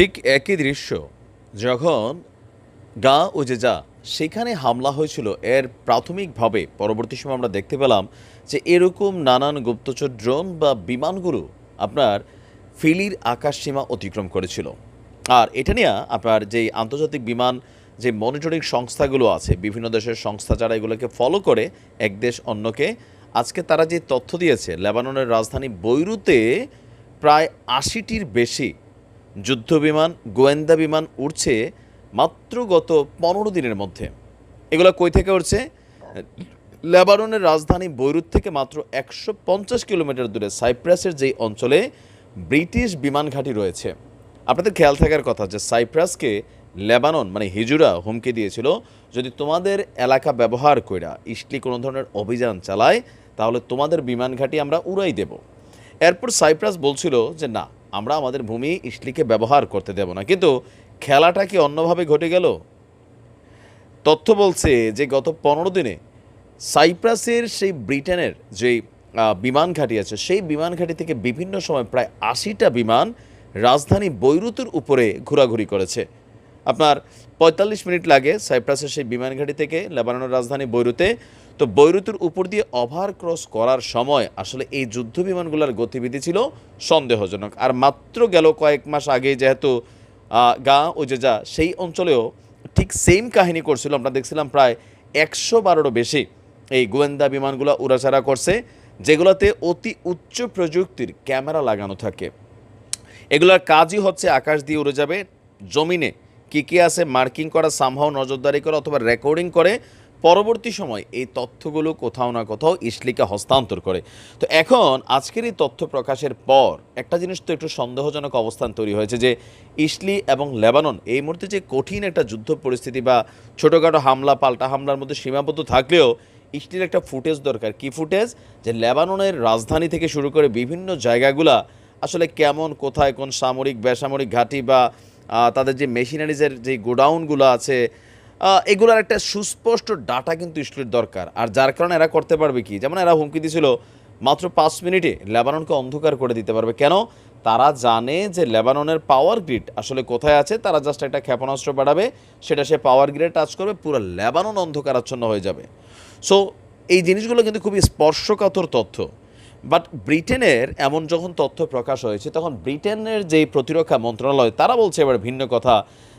ঠিক একই দৃশ্য। যখন গা ও যে যা, সেখানে হামলা হয়েছিল, এর প্রাথমিকভাবে পরবর্তী সময় আমরা দেখতে পেলাম যে এরকম নানান গুপ্তচর ড্রোন বা বিমানগুলো আপনার ফিলির আকাশ সীমা অতিক্রম করেছিল। আর এটা নিয়ে আপনার যেই আন্তর্জাতিক বিমান, যে মনিটরিং সংস্থাগুলো আছে, বিভিন্ন দেশের সংস্থা যারা এগুলোকে ফলো করে, এক দেশ অন্যকে, আজকে তারা যে তথ্য দিয়েছে, লেবাননের রাজধানী বৈরুতে প্রায় আশিটির বেশি যুদ্ধ বিমান গোয়েন্দা বিমান উড়ছে মাত্র গত পনেরো দিনের মধ্যে। এগুলো কই থেকে উঠছে লেবাননের রাজধানী বৈরুত থেকে মাত্র একশো পঞ্চাশ কিলোমিটার দূরে সাইপ্রাসের যেই অঞ্চলে ব্রিটিশ বিমান ঘাঁটি রয়েছে। আপনাদের খেয়াল থাকার কথা যে সাইপ্রাসকে লেবানন মানে হিজুরা, হুমকি দিয়েছিল, যদি তোমাদের এলাকা ব্যবহার কইরা ইস্টলি কোনো ধরনের অভিযান চালায়, তাহলে তোমাদের বিমান ঘাঁটি আমরা উড়াই দেব। এরপর সাইপ্রাস বলছিল যে না আমরা আমাদের ভূমি ইসলিকে ব্যবহার করতে দেব না। কিন্তু খেলাটা কি অন্যভাবে ঘটে গেল? তথ্য বলছে যে গত পনেরো দিনে সাইপ্রাসের সেই ব্রিটেনের যে বিমান ঘাঁটি আছে, সেই বিমান ঘাঁটি থেকে বিভিন্ন সময় প্রায় আশিটা বিমান রাজধানী বৈরুতের উপরে ঘোরাঘুরি করেছে। আপনার পঁয়তাল্লিশ মিনিট লাগে সাইপ্রাসের সেই বিমানঘাটি থেকে লেবাননের রাজধানী বৈরুতে। তো বৈরুতের উপর দিয়ে ওভার ক্রস করার সময় আসলে এই যুদ্ধ বিমানগুলোর গতিবিধি ছিল সন্দেহজনক। আর মাত্র গেল কয়েক মাস আগে যেহেতু গা ও যে যা, সেই অঞ্চলেও ঠিক সেম কাহিনী করছিল। আমরা দেখছিলাম প্রায় একশো বারোরও বেশি এই গোয়েন্দা বিমানগুলো উড়াচাড়া করছে, যেগুলোতে অতি উচ্চ প্রযুক্তির ক্যামেরা লাগানো থাকে। এগুলোর কাজই হচ্ছে আকাশ দিয়ে উড়ে যাবে জমিনে। কী কী আছে, মার্কিং করা সামহাও নজরদারি করা অথবা রেকর্ডিং করে, পরবর্তী সময় এই তথ্যগুলো কোথাও না কোথাও ইসলিকে হস্তান্তর করে। তো এখন আজকের এই তথ্য প্রকাশের পর একটা জিনিস তো একটু সন্দেহজনক অবস্থান তৈরি হয়েছে যে ইসলি এবং লেবানন এই মুহূর্তে যে কঠিন একটা যুদ্ধ পরিস্থিতি বা ছোটোখাটো হামলা, পাল্টা হামলার মধ্যে সীমাবদ্ধ থাকলেও ইসলির একটা ফুটেজ দরকার। কি ফুটেজ? যে লেবাননের রাজধানী থেকে শুরু করে বিভিন্ন জায়গাগুলা আসলে কেমন, কোথায়, কোন সামরিক, বেসামরিক ঘাঁটি বা তাদের যে মেশিনারিজের যে গোডাউনগুলো আছে এগুলোর একটা সুস্পষ্ট ডাটা কিন্তু ইসলির দরকার। আর যার কারণে এরা করতে পারবে কি? যেমন এরা হুমকি দিছিল, মাত্র পাঁচ মিনিটে লেবাননকে অন্ধকার করে দিতে পারবে। কেন? তারা জানে যে লেবাননের পাওয়ার গ্রিড আসলে কোথায় আছে, তারা জাস্ট একটা ক্ষেপণাস্ত্র পাঠাবে, সেটা সে পাওয়ার গ্রিডে টাচ করবে, পুরো লেবানন অন্ধকারাচ্ছন্ন হয়ে যাবে। সো এই জিনিসগুলো কিন্তু খুবই স্পর্শকাতর তথ্য। বাট ব্রিটেনের এমন যখন তথ্য প্রকাশ হয়েছে, তখন ব্রিটেনের যেই প্রতিরক্ষা মন্ত্রণালয়, তারা বলছে এবার ভিন্ন কথা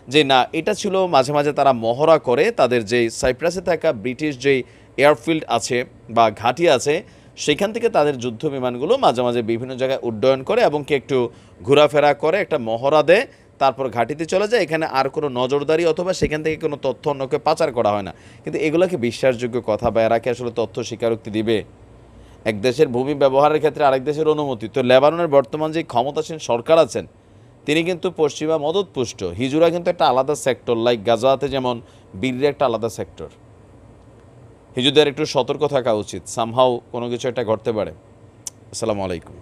যে, না, এটা ছিল মাঝে মাঝে তারা মহড়া করে, তাদের যেই সাইপ্রাসে থাকা ব্রিটিশ যেই এয়ারফিল্ড আছে বা ঘাঁটি আছে, সেখান থেকে তাদের যুদ্ধ বিমানগুলো মাঝে মাঝে বিভিন্ন জায়গায় উড্ডয়ন করে এবং কি একটু ঘোরাফেরা করে, একটা মহড়া দেয়, তারপর ঘাঁটিতে চলে যায়, এখানে আর কোনো নজরদারি অথবা সেখান থেকে কোনো তথ্য অন্যকে পাচার করা হয় না। কিন্তু এগুলোকে বিশ্বাসযোগ্য কথা বা এরা কি আসলে তথ্য স্বীকারোক্তি দিবে? এক দেশের ভূমি ব্যবহারের ক্ষেত্রে আরেক দেশের অনুমতি। তো লেবাননের বর্তমান যে ক্ষমতাসীন সরকার আছেন, তিনি কিন্তু পশ্চিমা মদতপুষ্ট হিজুরা কিন্তু একটা আলাদা সেক্টর লাইক গাজাতে যেমন বীরের একটা আলাদা সেক্টর হিজুদের একটু সতর্ক থাকা উচিত। সামহাও কোনো কিছু একটা ঘটতে পারে। আসসালামু আলাইকুম।